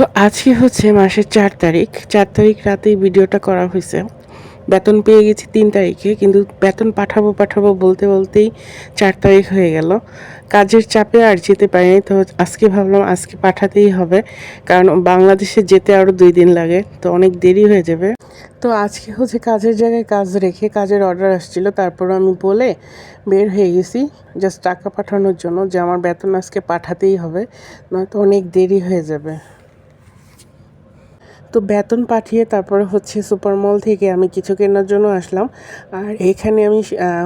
তো আজকে হচ্ছে মাসের চার তারিখ। চার তারিখ রাতেই ভিডিওটা করা হয়েছে। বেতন পেয়ে গেছি তিন তারিখে, কিন্তু বেতন পাঠাবো পাঠাবো বলতে বলতেই চার তারিখ হয়ে গেল। কাজের চাপে আর যেতে পারিনি, তো আজকে ভাবলাম আজকে পাঠাতেই হবে, কারণ বাংলাদেশে যেতে আরও দুই দিন লাগে, তো অনেক দেরি হয়ে যাবে। তো আজকে হচ্ছে কাজের জায়গায় কাজ রেখে কাজের অর্ডার আসছিল, তারপর আমি বলে বের হয়ে গেছি জাস্ট টাকা পাঠানোর জন্য যে আমার বেতন আজকে পাঠাতেই হবে, নয়তো অনেক দেরি হয়ে যাবে। তো বেতন পাঠিয়ে তারপর হচ্ছে সুপার মল থেকে আমি কিছু কেনার জন্য আসলাম। আর এখানে আমি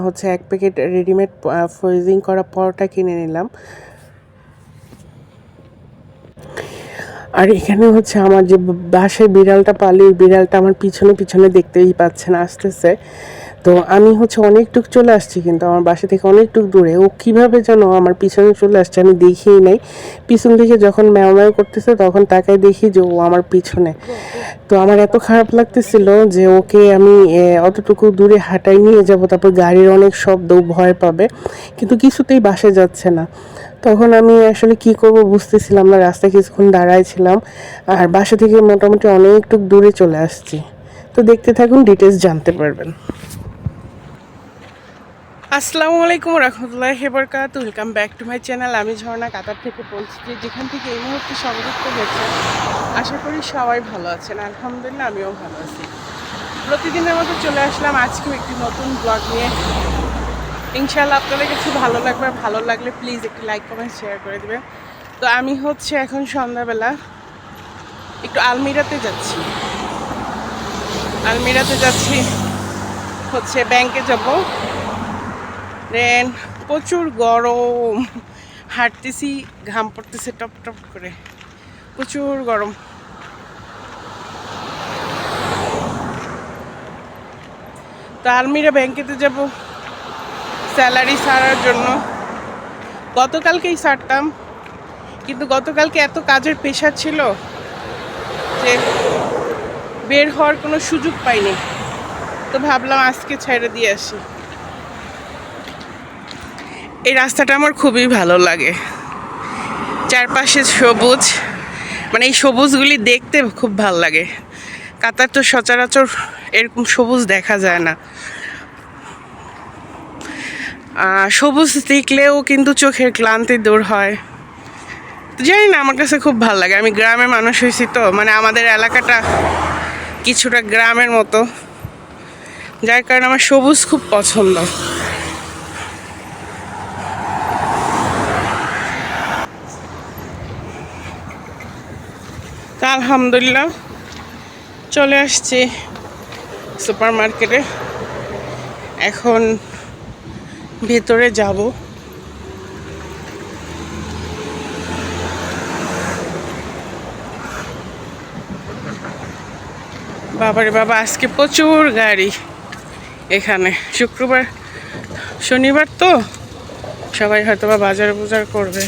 হচ্ছে এক প্যাকেট রেডিমেড ফ্রোজিং করা পরোটা কিনে নিলাম। আর এখানে হচ্ছে আমার যে বাসায় বিড়ালটা পালি বিড়ালটা আমার পিছনে পিছনে দেখতেই পাচ্ছেন, আসতেছে। তো আমি হচ্ছে অনেকটুক চলে আসছি, কিন্তু আমার বাসা থেকে অনেকটুক দূরে। ও কীভাবে যেন আমার পিছনে চলে আসছে আমি দেখিই নাই। পিছন থেকে যখন ম্যাও করতেছে, তখন তাকাই দেখি যে ও আমার পিছনে। তো আমার এত খারাপ লাগতেছিল যে ওকে আমি অতটুকু দূরে হাঁটাই নিয়ে যাব, তারপর গাড়ির অনেক শব্দ ভয় পাবে। কিন্তু কিছুতেই বাসে যাচ্ছে না। তখন আমি আসলে কি করব বুঝতেছিলাম না, রাস্তায় কিছুক্ষণ দাঁড়াইছিলাম আর বাসা থেকে মোটামুটি অনেকটুক দূরে চলে আসছি। তো দেখতে থাকুন ডিটেলস জানতে পারবেন। আসসালামু আলাইকুম রহমতুল্লাহ হেবরকাত welcome back to my channel আমি ঝর্ণা কাতার থেকে বলছি যে যেখান থেকে এই মুহূর্তে সংযুক্ত হয়েছে, আশা করি সবাই ভালো আছেন। আলহামদুলিল্লাহ, আমিও ভালো আছি। প্রতিদিনের মতো চলে আসলাম। আজকেও একটি নতুন ব্লগ নিয়ে। ইনশাল্লাহ আপনাদের কাছে ভালো লাগবে, ভালো লাগলে প্লিজ একটি লাইক কমেন্ট শেয়ার করে দেবেন। তো আমি হচ্ছে এখন সন্ধ্যাবেলা একটু আলমিরাতে যাচ্ছি। আলমিরাতে যাচ্ছি, হচ্ছে ব্যাংকে যাব। দেন প্রচুর গরম। হাঁটতেছি, ঘাম পড়তেছে, টপ টপ করে। প্রচুর গরম। তো আলমিরা ব্যাংকেতে যাব স্যালারি সারার জন্য। গতকালকেই সারতাম কিন্তু গতকালকে এত কাজের পেশা ছিল যে বের হওয়ার কোনো সুযোগ পাইনি। তো ভাবলাম আজকে ছেড়ে দিয়ে আসি। এই রাস্তাটা আমার খুবই ভালো লাগে। চারপাশে সবুজ মানে এই সবুজগুলি দেখতে খুব ভালো লাগে। কাতার তো সচরাচর এরকম সবুজ দেখা যায় না। সবুজ দেখলেও কিন্তু চোখের ক্লান্তি দূর হয়। জানি না, আমার কাছে খুব ভালো লাগে। আমি গ্রামের মানুষ হয়েছি তো মানে আমাদের এলাকাটা কিছুটা গ্রামের মতো। যার কারণে আমার সবুজ খুব পছন্দ। আলহামদুলিল্লাহ। চলে আসছি সুপার মার্কেটে এখন ভেতরে যাব। বাবারে বাবা, আজকে প্রচুর গাড়ি এখানে। শুক্রবার, শনিবার তো? সবাই হয়তো বা বাজার বাজার করবে।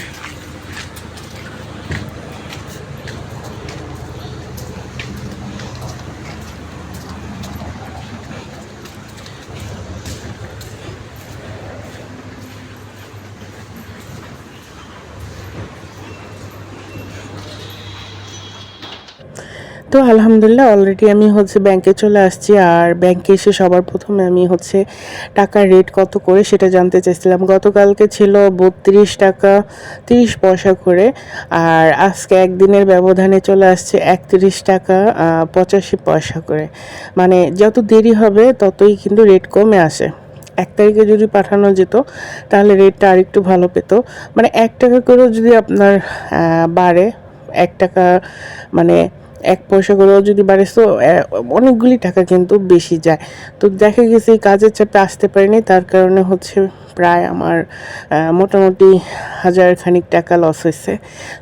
তো আলহামদুলিল্লাহ অলরেডি আমি হচ্ছে ব্যাংকে চলে আসছি। আর ব্যাংকে এসে সবার প্রথমে আমি হচ্ছে টাকার রেট কত করে সেটা জানতে চাইছিলাম। গতকালকে ছিল বত্রিশ টাকা তিরিশ পয়সা করে, আর আজকে একদিনের ব্যবধানে চলে আসছে একত্রিশ টাকা পঁচাশি পয়সা করে। মানে যত দেরি হবে, ততই কিন্তু রেট কমে আসে। এক তারিখে যদি পাঠানো যেত, তাহলে রেটটা আরেকটু ভালো পেত। মানে এক টাকা করেও যদি আপনার বাড়ে, এক টাকা মানে এক পয়সা করেও যদি বাড়ে তো অনেকগুলি টাকা কিন্তু বেশি যায়। তো দেখা গেছে এই কাজের চাপে আসতে পারিনি, তার কারণে হচ্ছে প্রায় আমার মোটামুটি হাজার খানিক টাকা লস হয়েছে।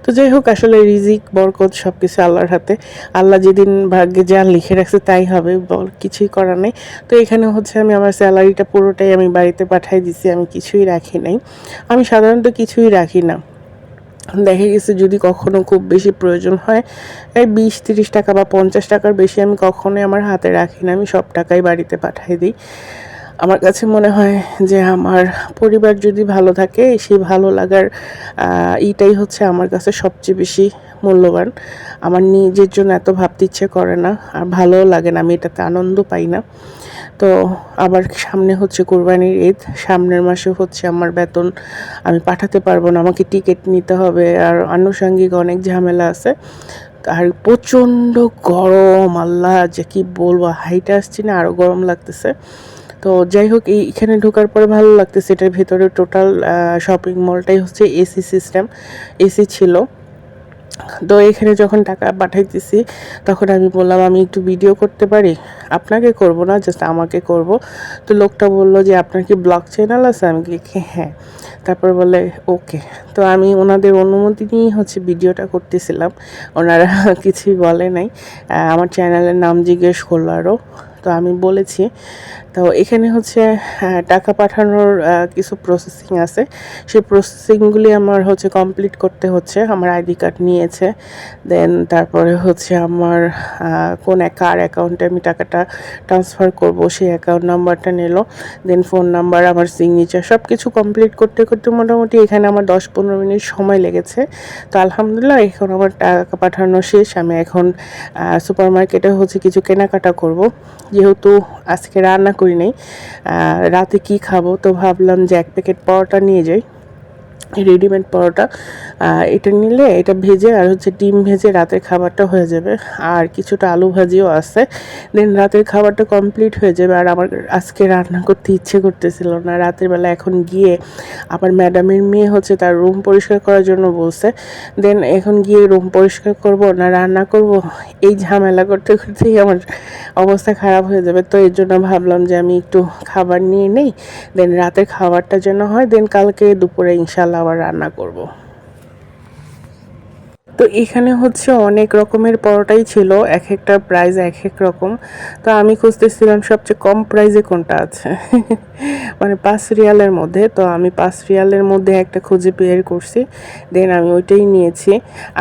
তো যাই হোক, আসলে রিজিক, বরকত সব কিছু আল্লাহর হাতে। আল্লাহ যেদিন ভাগ্যে যা লিখে রাখছে তাই হবে, বল, কিছুই করার নেই। তো এখানে হচ্ছে আমি আমার স্যালারিটা পুরোটাই আমি বাড়িতে পাঠাই দিছি, আমি কিছুই রাখি নাই। আমি সাধারণত কিছুই রাখি না। দেখা গেছে যদি কখনো খুব বেশি প্রয়োজন হয়, এই বিশ, তিরিশ টাকা বা পঞ্চাশ টাকার বেশি আমি কখনোই আমার হাতে রাখি না, আমি সব টাকাই বাড়িতে পাঠিয়ে দিই। আমার কাছে মনে হয় যে আমার পরিবার যদি ভালো থাকে, সেই ভালো লাগার এইটাই হচ্ছে আমার কাছে সবচেয়ে বেশি মূল্যবান। আমার নিজের জন্য এত ভাবতে ইচ্ছে করে না, আর ভালোও লাগে না, আমি এটাতে আনন্দ পাই না। তো আবার সামনে হচ্ছে কোরবানির ঈদ। সামনের মাসে হচ্ছে আমার বেতন আমি পাঠাতে পারব না, আমাকে টিকিট নিতে হবে। আর আনুষঙ্গিক অনেক ঝামেলা আছে। আর প্রচণ্ড গরম, আল্লাহ, যে কি বলব, হাইটে আসছি না আরও গরম লাগতেছে। তো যাই হোক, এই এখানে ঢোকার পরে ভালো লাগতেছে। এটার ভেতরে টোটাল শপিং মলটাই হচ্ছে এসি সিস্টেম এসি ছিল। তো এখানে যখন টাকা পাঠাইতেছি, তখন আমি বললাম, আমি একটু ভিডিও করতে পারি? আপনাকে করব না জাস্ট আমাকে করব। তো লোকটা বলল যে, আপনার কি ব্লগ চ্যানেল আছে? আমি লিখি হ্যাঁ তারপর বলে ওকে তো আমি ওনাদের অনুমতি নিয়েই হচ্ছে ভিডিওটা করতেছিলাম। ওনারা কিছুই বলে নাই। আমার চ্যানেলের নাম জিজ্ঞেস করল আরও তো আমি বলেছি তো এখানে হচ্ছে টাকা পাঠানোর কিছু প্রসেসিং আছে। সেই প্রসেসিংগুলি আমার হচ্ছে কমপ্লিট করতে হচ্ছে, আমার আইডি কার্ড নিয়েছে। দেন তারপরে হচ্ছে আমার কোন কার অ্যাকাউন্টে আমি টাকাটা ট্রান্সফার করব, সেই অ্যাকাউন্ট নাম্বারটা নিল। দেন ফোন নাম্বার আমার সিগনেচার সব কিছু কমপ্লিট করতে করতে মোটামুটি এখানে আমার দশ পনেরো মিনিট সময় লেগেছে। তো আলহামদুলিল্লাহ, এখন আমার টাকা পাঠানো শেষ। আমি এখন সুপার মার্কেটে হচ্ছে কিছু কেনাকাটা করব। যেহেতু আজকে রান্না করি নাই রাতে কি খাব তো ভাবলাম যে এক প্যাকেট পরোটা নিয়ে যাই। রেডিমেড পরোটা। এটা নিলে এটা ভেজে আর হচ্ছে ডিম ভেজে রাতের খাবারটা হয়ে যাবে। আর কিছুটা আলু ভাজিও আছে। দেন রাতের খাবারটা কমপ্লিট হয়ে যাবে। আর আমার আজকে রান্না করতে ইচ্ছে করতেছিল না। রাতের বেলা এখন গিয়ে আবার ম্যাডামের মেয়ে হচ্ছে তার রুম পরিষ্কার করার জন্য বলছে। দেন এখন গিয়ে রুম পরিষ্কার করব না রান্না করব? এই ঝামেলা করতে করতেই আমার অবস্থা খারাপ হয়ে যাবে। তো এর জন্য ভাবলাম যে আমি একটু খাবার নিয়ে নেই। দেন রাতের খাবারটা যেন হয়। দেন কালকে দুপুরে ইনশাল্লাহ আবার রান্না করব। তো এখানে হচ্ছে অনেক রকমের পরোটাই ছিল, এক একটা প্রাইস এক এক রকম। তো আমি খুঁজতেছিলাম সবচেয়ে কম প্রাইসে কোনটা আছে। মানে পাঁচ রিয়ালের মধ্যে, তো আমি পাঁচ রিয়ালের মধ্যে একটা খুঁজে বের করছি। দেন আমি ওইটাই নিয়েছি।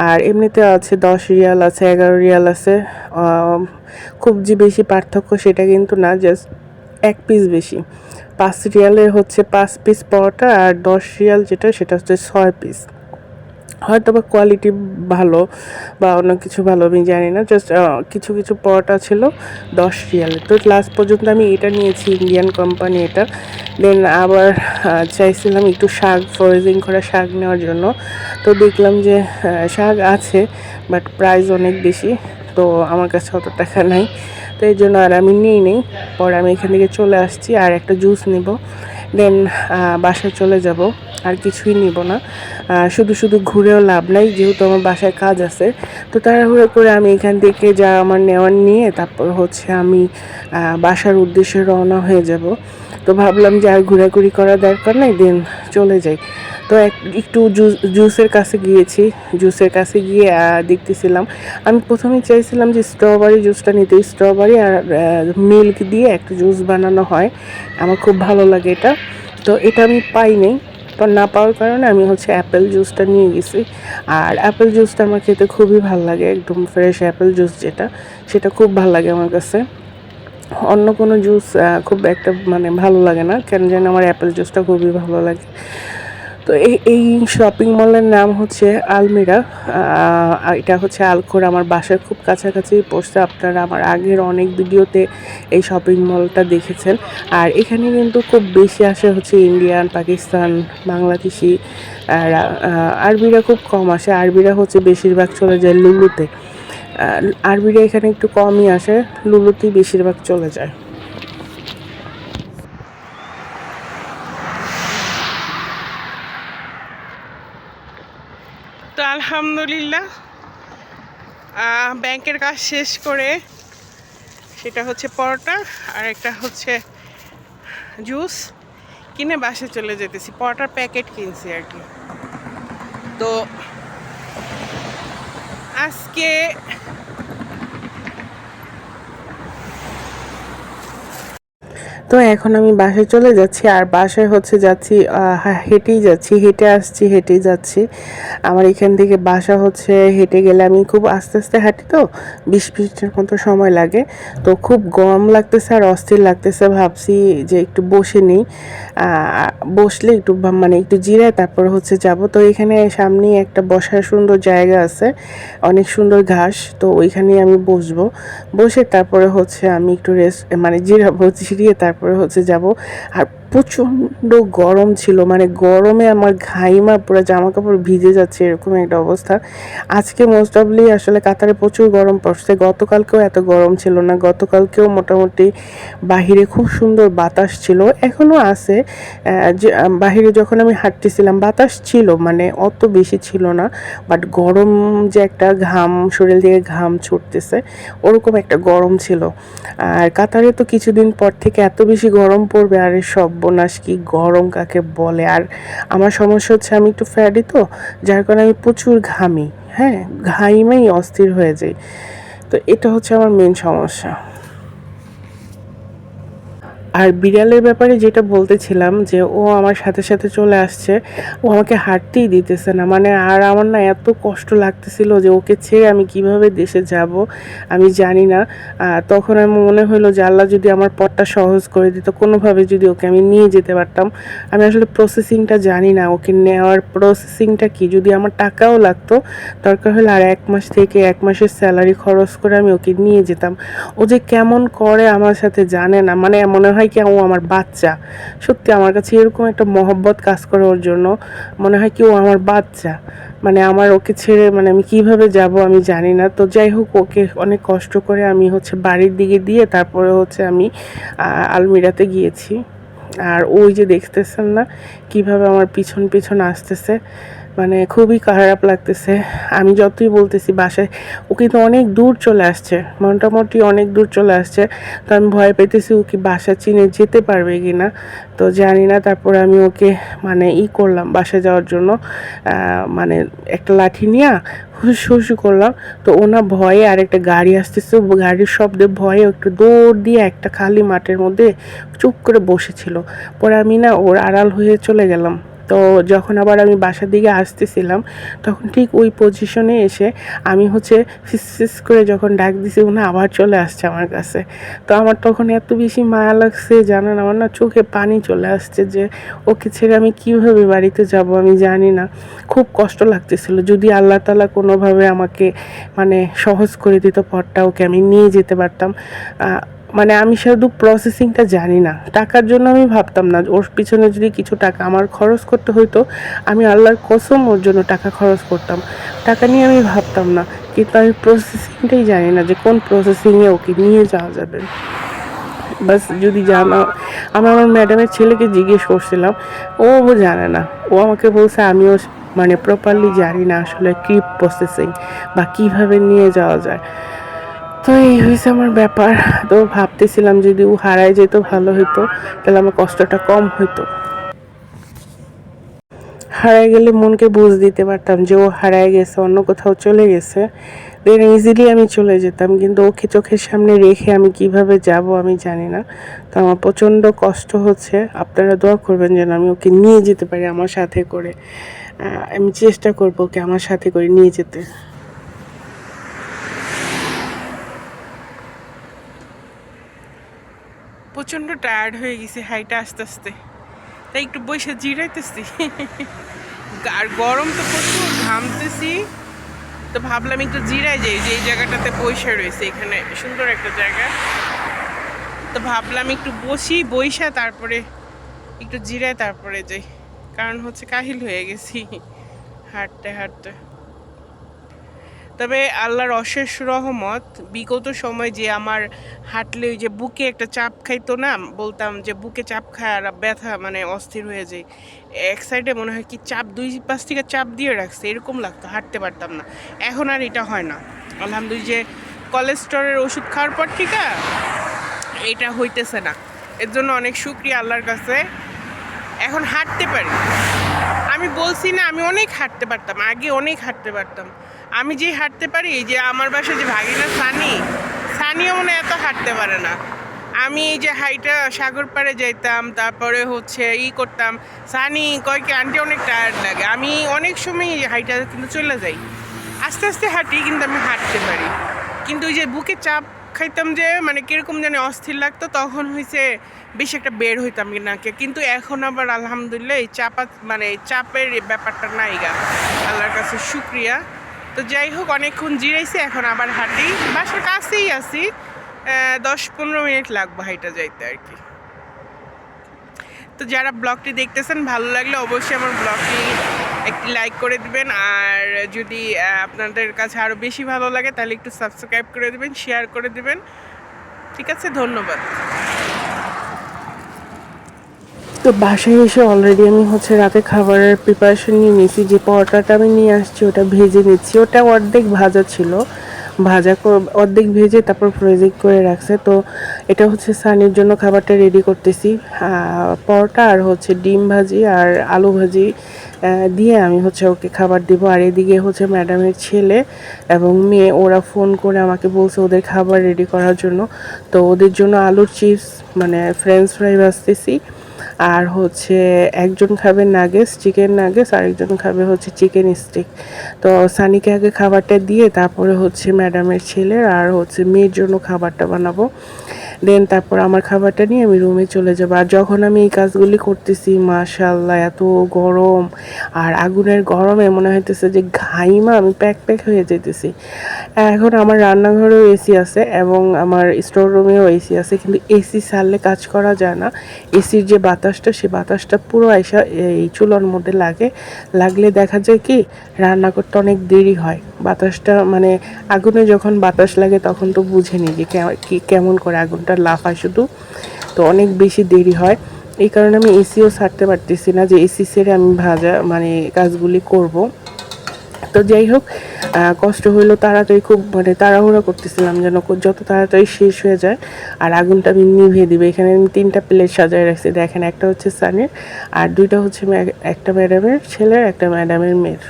আর এমনিতে আছে দশ রিয়াল, আছে এগারো রিয়াল, আছে খুব যে বেশি পার্থক্য সেটা কিন্তু না জাস্ট এক পিস বেশি। পাঁচ রিয়ালের হচ্ছে পাঁচ পিস পরোটা আর দশ রিয়াল যেটা, সেটা হচ্ছে ছয় পিস হয়তো বা কোয়ালিটি ভালো বা অন্য কিছু ভালো, আমি জানি না। জাস্ট কিছু কিছু পরোটা ছিল দশ রিয়ালের। তো লাস্ট পর্যন্ত আমি এটা নিয়েছি ইন্ডিয়ান কোম্পানি এটা। দেন আবার চাইছিলাম একটু শাক ফ্রোজিং করা শাক নেওয়ার জন্য। তো দেখলাম যে শাক আছে বাট প্রাইস অনেক বেশি। তো আমার কাছে অত টাকা নাই। তো এই জন্য আর আমি নিই নেই পরে আমি এখান থেকে চলে আসছি আর একটা জুস নেব। দেন বাসায় চলে যাব। আর কিছুই নিব না। শুধু শুধু ঘুরেও লাভ নাই, যেহেতু আমার বাসায় কাজ আছে। তো তাড়াহুড়ো করে আমি এখান থেকে যা আমার নেওয়ার নিয়ে, তারপর হচ্ছে আমি বাসার উদ্দেশ্যে রওনা হয়ে যাব। তো ভাবলাম যে আর ঘোরাঘুরি করার দরকার নেই দেন চলে যাই। তো এক, একটু জুস, জুসের কাছে গিয়েছি, জুসের কাছে গিয়ে দেখতেছিলাম। আমি প্রথমে চাইছিলাম যে স্ট্রবেরি জুসটা নিতে। স্ট্রবেরি আর মিল্ক দিয়ে একটা জুস বানানো হয়। আমার খুব ভালো লাগে এটা। তো এটা আমি পাইনি। তো না পাওয়ার কারণে আমি হচ্ছে অ্যাপেল জুসটা নিয়ে গেছি। আর অ্যাপেল জুসটা আমার খেতে খুবই ভালো লাগে, একদম ফ্রেশ অ্যাপেল জুস যেটা। সেটা খুব ভালো লাগে আমার কাছে। অন্য কোনো জুস খুব একটা মানে ভালো লাগে না। কেন জানি আমার অ্যাপেল জুসটা খুবই ভালো লাগে। তো এই এই শপিং মলের নাম হচ্ছে আলমিরা। এটা হচ্ছে আলখোর। আমার বাসার খুব কাছাকাছি পড়ছে। আপনারা আমার আগের অনেক ভিডিওতে এই শপিং মলটা দেখেছেন। আর এখানে কিন্তু খুব বেশি আসে হচ্ছে ইন্ডিয়ান পাকিস্তান বাংলাদেশি আর আরবিরা খুব কম আসে। আরবিরা হচ্ছে বেশিরভাগ চলে যায় লুলুতে। আরবিরা এখানে একটু কমই আসে। লুলুতেই বেশিরভাগ চলে যায় তো আলহামদুলিল্লাহ। ব্যাংকের কাজ শেষ করে সেটা হচ্ছে পরোটা আর একটা হচ্ছে জুস। কিনে বাসে চলে যেতেছি, পরোটার প্যাকেট কিনছি আর কি। তো আজকে তো এখন আমি বাসায় চলে যাচ্ছি আর বাসায় হচ্ছে যাচ্ছি হেঁটেই যাচ্ছি, হেঁটে আসছি, হেঁটেই যাচ্ছি। আমার এখান থেকে বাসা হচ্ছে হেঁটে গেলে আমি খুব আস্তে আস্তে হাঁটি তো, বিশ মিনিটের মতো সময় লাগে। তো খুব গরম লাগতেছে আর অস্থির লাগতেছে, ভাবছি যে একটু বসে নিই। বসলে একটু মানে একটু জিরায় তারপর হচ্ছে যাব। তো এখানে সামনেই একটা বসার সুন্দর জায়গা আছে, অনেক সুন্দর ঘাস, তো ওইখানেই আমি বসবো। বসে তারপরে হচ্ছে আমি একটু রেস্ট মানে জিরাবো, জিরিয়ে তারপরে হচ্ছে যাব। আর প্রচণ্ড গরম ছিল মানে গরমে আমার ঘাইমা পুরো জামা কাপড় ভিজে যাচ্ছে এরকম একটা অবস্থা। আজকে মোস্ট অফলি আসলে কাতারে প্রচুর গরম পড়ছে, গতকালকেও এত গরম ছিল না, গতকালকেও মোটামুটি বাহিরে খুব সুন্দর বাতাস ছিল এখনও আছে। বাহিরে যখন আমি হাঁটতেছিলাম, বাতাস ছিল মানে অত বেশি ছিল না বাট গরম যে একটা ঘাম, শরীর থেকে ঘাম ছুটতেছে, ওরকম একটা গরম ছিল। আর কাতারে তো কিছুদিন পর থেকে এত বেশি গরম পড়বে, আর এই সর্বনাশ কি গরম কাকে বলে? আর আমার সমস্যা হচ্ছে আমি একটু ফ্যাডি তো, যার কারণে আমি প্রচুর ঘামি হ্যাঁ? ঘাইমেই অস্থির হয়ে যাই। তো এটা হচ্ছে আমার মেন সমস্যা। আর বিড়ালের ব্যাপারে যেটা বলতেছিলাম যে ও আমার সাথে সাথে চলে আসছে, ও আমাকে হাঁটতেই দিতেছে না। মানে আর আমার না এত কষ্ট লাগতেছিল যে ওকে ছেড়ে আমি কীভাবে দেশে যাব, আমি জানি না। তখন আমার মনে হলো যে আল্লাহ যদি আমার পথটা সহজ করে দিত, কোনোভাবে যদি ওকে আমি নিয়ে যেতে পারতাম। আমি আসলে প্রসেসিংটা জানি না, ওকে নেওয়ার প্রসেসিংটা কি? যদি আমার টাকাও লাগতো, দরকার হলে আর এক মাস থেকে এক মাসের স্যালারি খরচ করে আমি ওকে নিয়ে যেতাম। ও যে কেমন করে আমার সাথে জানে না মানে মনে হয় কি, ও আমার বাচ্চা। সত্যি আমার কাছে এরকম একটা মহব্বত কাজ করে ওর জন্য। মনে হয় কি, ও আমার বাচ্চা। মানে আমার ওকে ছেড়ে মানে আমি কীভাবে যাব আমি জানি না। তো যাই হোক, ওকে অনেক কষ্ট করে আমি হচ্ছে বাড়ির দিকে দিয়ে তারপরে হচ্ছে আমি আলমিরাতে গিয়েছি। আর ওই যে দেখতেছেন না কীভাবে আমার পিছন পিছন আসতেছে। মানে খুবই খারাপ লাগতেছে। আমি যতই বলতেছি বাসায়, ও কিন্তু অনেক দূর চলে আসছে। মোটামুটি অনেক দূর চলে আসছে। তো আমি ভয় পেতেছি ও কি বাসা চিনে যেতে পারবে কি না তো জানি না, তারপরে আমি ওকে মানে ই করলাম বাসা যাওয়ার জন্য। মানে একটা লাঠি নিয়ে হুস হুস করলাম। তো ওনা ভয়ে আর একটা গাড়ি আসতেছে। গাড়ির শব্দে ভয়ে একটু দৌড় দিয়ে একটা খালি মাঠের মধ্যে চুপ করে বসেছিল। পরে আমি না ওর আড়াল হয়ে চলে গেলাম। তো যখন আবার আমি বাসার দিকে আসতেছিলাম, তখন ঠিক ওই পজিশনে এসে আমি হচ্ছে ফিস ফিস করে যখন ডাক দিছি, উনি আবার চলে আসছে আমার কাছে। তো আমার তখন এত বেশি মায়া লাগছে, জানেন? আমার না চোখে পানি চলে আসছে যে, ওকে ছেড়ে আমি কীভাবে বাড়িতে যাব আমি জানি না। খুব কষ্ট লাগতেছিল। যদি আল্লাহ তালা কোনোভাবে আমাকে মানে সহজ করে দিত পথটা, ওকে আমি নিয়ে যেতে পারতাম। মানে আমি শুধু প্রসেসিংটা জানি না। টাকার জন্য আমি ভাবতাম না ওর পিছনে যদি কিছু টাকা আমার খরচ করতে হইতো, আমি আল্লাহর কসম ওর জন্য টাকা খরচ করতাম। টাকা নিয়ে আমি ভাবতাম না, কিন্তু আমি প্রসেসিংটাই জানি না যে কোন প্রসেসিংয়ে ওকে নিয়ে যাওয়া যাবে। বাস যদি জানা, আমি আমার ম্যাডামের ছেলেকে জিজ্ঞেস করছিলাম, ও জানে না। ও আমাকে বলছে আমিও মানে প্রপারলি জানি না আসলে কি প্রসেসিং বা কীভাবে নিয়ে যাওয়া যায়। তো এই হয়েছে আমার ব্যাপার। তো ভাবতেছিলাম যদি ও হারায় যেত, ভালো হতো তাহলে আমার কষ্টটা কম হতো হারায় গেলে মনকে বুঝ দিতে পারতাম যে ও হারায় গেছে, অন্য কোথাও চলে গেছে। দেন ইজিলি আমি চলে যেতাম, কিন্তু ওকে চোখের সামনে রেখে আমি কীভাবে যাব আমি জানি না। তো আমার প্রচণ্ড কষ্ট হচ্ছে। আপনারা দোয়া করবেন যেন আমি ওকে নিয়ে যেতে পারি আমার সাথে করে। আমি চেষ্টা করব ওকে আমার সাথে করে নিয়ে যেতে। প্রচণ্ড টায়ার্ড হয়ে গেছি হাইটা আস্তে আস্তে। তাই একটু বসে জিরাইতেছি। আর গরম তো প্রচুর, ঘামতেছি। তো ভাবলাম একটু জিরাই যাই, যে এই জায়গাটাতে বৈশা রয়েছে, এখানে সুন্দর একটা জায়গা। তো ভাবলাম একটু বসি বৈশা তারপরে একটু জিরায় তারপরে যাই। কারণ হচ্ছে কাহিল হয়ে গেছি। হাঁটতে হাঁটতে। তবে আল্লাহর অশেষ রহমত, বিগত সময় যে আমার হাঁটলে ওই যে বুকে একটা চাপ খাইতো না, বলতাম যে বুকে চাপ খায় আর ব্যথা মানে অস্থির হয়ে যায়। এক সাইডে মনে হয় কি চাপ দুই পাশ থেকে চাপ দিয়ে রাখছে, এরকম লাগতো, হাঁটতে পারতাম না। এখন আর এটা হয় না। আলহামদুলিল্লাহ যে কোলেস্টরের ওষুধ খাওয়ার পর ঠিক এটা হইতেছে না। এর জন্য অনেক শুক্রিয়া আল্লাহর কাছে। এখন হাঁটতে পারি। আমি বলছি না আমি অনেক হাঁটতে পারতাম, আগে অনেক হাঁটতে পারতাম। আমি যে হাঁটতে পারি যে আমার বাসায় যে ভাগিনা সানি, সানিও মনে এত হাঁটতে পারে না। আমি এই যে হাইটা সাগর পাড়ে যাইতাম, তারপরে হচ্ছে ই করতাম, সানি কয় কি, আন্টি, অনেক টায়ার্ড লাগে। আমি অনেক সময় হাইটা কিন্তু চলে যাই। আস্তে আস্তে হাঁটি, কিন্তু আমি হাঁটতে পারি। কিন্তু ওই যে বুকে চাপ খাইতাম যে মানে কীরকম জানি অস্থির লাগতো, তখন হয়েছে বেশি একটা বের হইতাম নাকি। কিন্তু এখন আবার আলহামদুলিল্লাহ এই চাপা মানে চাপের ব্যাপারটা নাই গা। আল্লাহর কাছে শুক্রিয়া। তো যাই হোক, অনেকক্ষণ জিরাইছি, এখন আবার হাঁটি। বাসার কাছেই আছি। দশ পনেরো মিনিট লাগবে হাইটা যাইতে আর কি। তো যারা ব্লগটি দেখতেছেন, ভালো লাগলে অবশ্যই আমার ব্লগটি একটি লাইক করে দিবেন। আর যদি আপনাদের কাছে আরও বেশি ভালো লাগে, তাহলে একটু সাবস্ক্রাইব করে দিবেন, শেয়ার করে দিবেন। ঠিক আছে, ধন্যবাদ। তো বাসায় এসে অলরেডি আমি হচ্ছে রাতে খাবারের প্রিপারেশন নিয়ে নিয়েছি, যে পরোটাটা আমি নিয়ে আসছি, ওটা ভেজে নিচ্ছি। ওটা অর্ধেক ভাজা ছিল, ভাজা অর্ধেক ভেজে তারপর ফ্রোজিং করে রাখছে। তো এটা হচ্ছে সানির জন্য খাবারটা রেডি করতেছি। পরোটা আর হচ্ছে ডিম ভাজি আর আলু ভাজি দিয়ে আমি হচ্ছে ওকে খাবার দিব। আর এদিকে হচ্ছে ম্যাডামের ছেলে এবং মেয়ে, ওরা ফোন করে আমাকে বলছে ওদের খাবার রেডি করার জন্য। তো ওদের জন্য আলুর চিপস মানে ফ্রেঞ্চ ফ্রাই ভাজতেছি। আর হচ্ছে একজন খাবে নাগেস চিকেন নাগেস আর একজন খাবে হচ্ছে চিকেন স্টিক তো সানিকে আগে খাবারটা দিয়ে তারপরে হচ্ছে ম্যাডামের ছেলের আর হচ্ছে মেয়ের জন্য খাবারটা বানাবো। দেন তারপর আমার খাবারটা নিয়ে আমি রুমে চলে যাব। আর যখন আমি এই কাজগুলি করতেছি মাশাল্লাহ এত গরম। আর আগুনের গরমে মনে হইতেছে যে ঘাইমা, আমি প্যাক প্যাক হয়ে যেতেছি এখন আমার রান্নাঘরেও এসি আছে এবং আমার স্টোর রুমেও এসি আছে, কিন্তু এসি সারলে কাজ করা যায় না। এসির যে বাতাসটা, সে বাতাসটা পুরো আইসা এই চুলার মধ্যে লাগে। লাগলে দেখা যায় কি, রান্না করতে অনেক দেরি হয়। বাতাসটা মানে আগুনে যখন বাতাস লাগে, তখন তো বুঝে নিই যে কেমন করে আগুনটা লাফায় শুধু। তো অনেক বেশি দেরি হয়। এই কারণে আমি এসিও ছাড়তে পারতেছি না যে এসি সেরে আমি ভাজা মানে কাজগুলি করব। তো যাই হোক কষ্ট হইল তাড়াতাড়ি খুব মানে তাড়াহুড়া করতেছিলাম যেন যত তাড়াতাড়ি শেষ হয়ে যায়, আর আগুনটা আমি নিভিয়ে দিবে। এখানে আমি তিনটা প্লেট সাজায় রাখছি। দেখেন, একটা হচ্ছে সানের, আর দুইটা হচ্ছে একটা ম্যাডামের ছেলের, একটা ম্যাডামের মেয়ের।